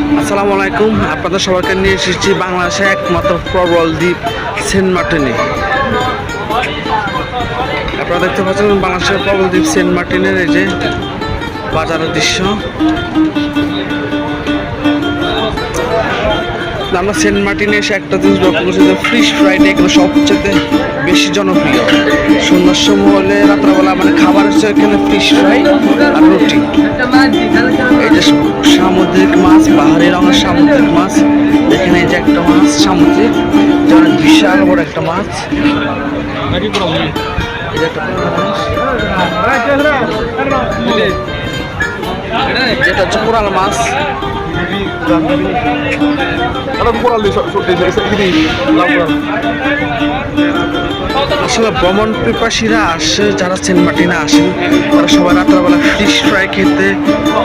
আসসালামু আলাইকুম, আপনাদের সবাইকে নিয়ে এসেছি বাংলাদেশে একমাত্র প্রবল দ্বীপ সেন্ট মার্টিনে। আপনারা দেখতে পাচ্ছেন বাংলাদেশের প্রবল দ্বীপ সেন্ট মার্টিনের এই যে বাজারের দৃশ্য। আমরা সেন্ট মার্টিনে এসে একটা জিনিস লক্ষ্য করছি যে ফিশ ফ্রাইটা এখানে সবচেয়ে বেশি জনপ্রিয়। সন্ধ্যার সময় হলে রাত্রেবেলা মানে খাবার হচ্ছে এখানে ফিশ ফ্রাই আর রুটি। এই যে রঙের সামুদ্রিক মাছ। এখানে যে একটা মাছ সামুদ্রিক যে অনেক বিশাল বড় একটা মাছ। যেটা হচ্ছে কোরাল মাছ। Alam আসলে ভ্রমণ পিপাসীরা আসে, যারা সেন্ট মার্টিনে আসেন, তারা সবাই রাত্রেবেলা ফিশ ফ্রাই খেতে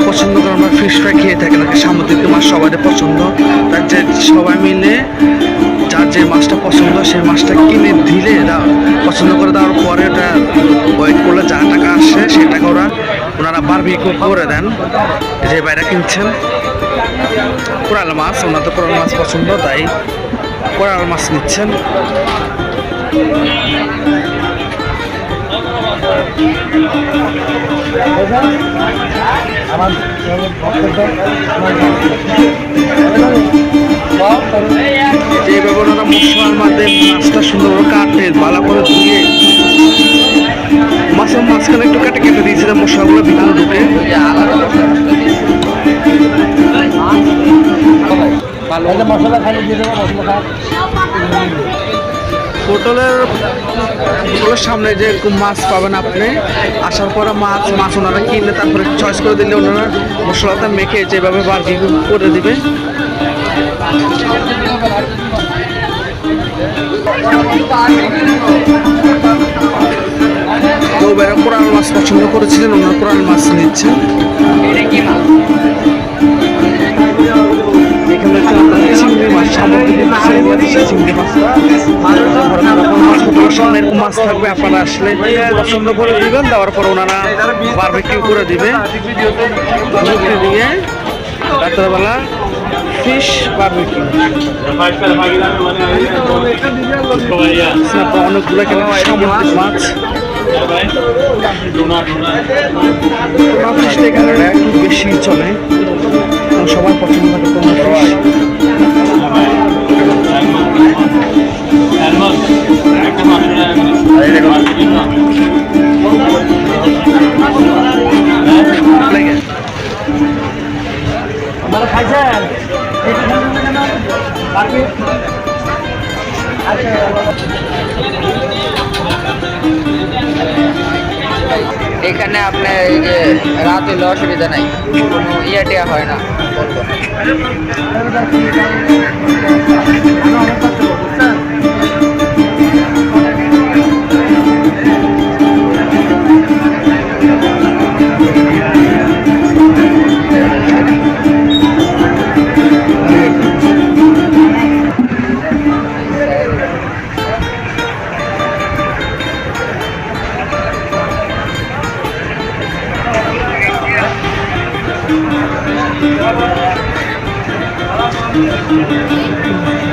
পছন্দ করে, আমরা ফিশ ফ্রাই খেয়ে থাকি নাকি সামুদ্রিক মাছ সবারই পছন্দ। তার যে সবাই মিলে যার যে মাছটা পছন্দ সেই মাছটা কিনে দিলে পছন্দ করে দেওয়ার পরে ওটা ওয়েট করলে যা টাকা আসে সেই টাকা ওরা ওনারা বারবিকিউ করে দেন। যে বাইরে কিনছেন, কোরাল মাছ, ওনাদের কোরাল মাছ পছন্দ, তাই কোরাল মাছ নিচ্ছেন। যেভাবে ওনারা মশলার মধ্যে মাছটা সুন্দর কাটে বালা করে ধুয়ে মাছের মাঝখানে একটু কেটে কেটে দিয়েছিল মশলাগুলো ভিতরে ঢুকে। মশলা খালি দিয়ে দেবো, মশলা হোটেলের হোটেলের সামনে যে মাছ পাবেন আপনি, আসার পরে মাছ মাছ ওনারা কিনলে তারপরে চয়েস করে দিলে ওনারা মশলাটা মেখে যেভাবে বার্গি করে দিবে। কেউ বেড়া কোরাল মাছ পছন্দ করেছিলেন, ওনারা কোরাল মাছ নিচ্ছেন। এখানে চিংড়ি মাছ সামুদ্রিক চিংড়ি মাছ। হোটেলের মাছ থাকবে, আপনারা আসলে পছন্দ করে দিবেন, দেওয়ার পর ওনারা বারবিকিউ করে দিবে। ঢুকে দিয়ে রাত্রেবেলা ফিশ বারবিকিউ অনেকগুলো এখানে সামুদ্রিক মাছ। ফিশটা এখানে বেশি চলে। সবার পছন্দ থাকে টোনা এখানে আপনার এই যে রাত অসুবিধা নাই কোনো ইয়া হয় না। Thank you.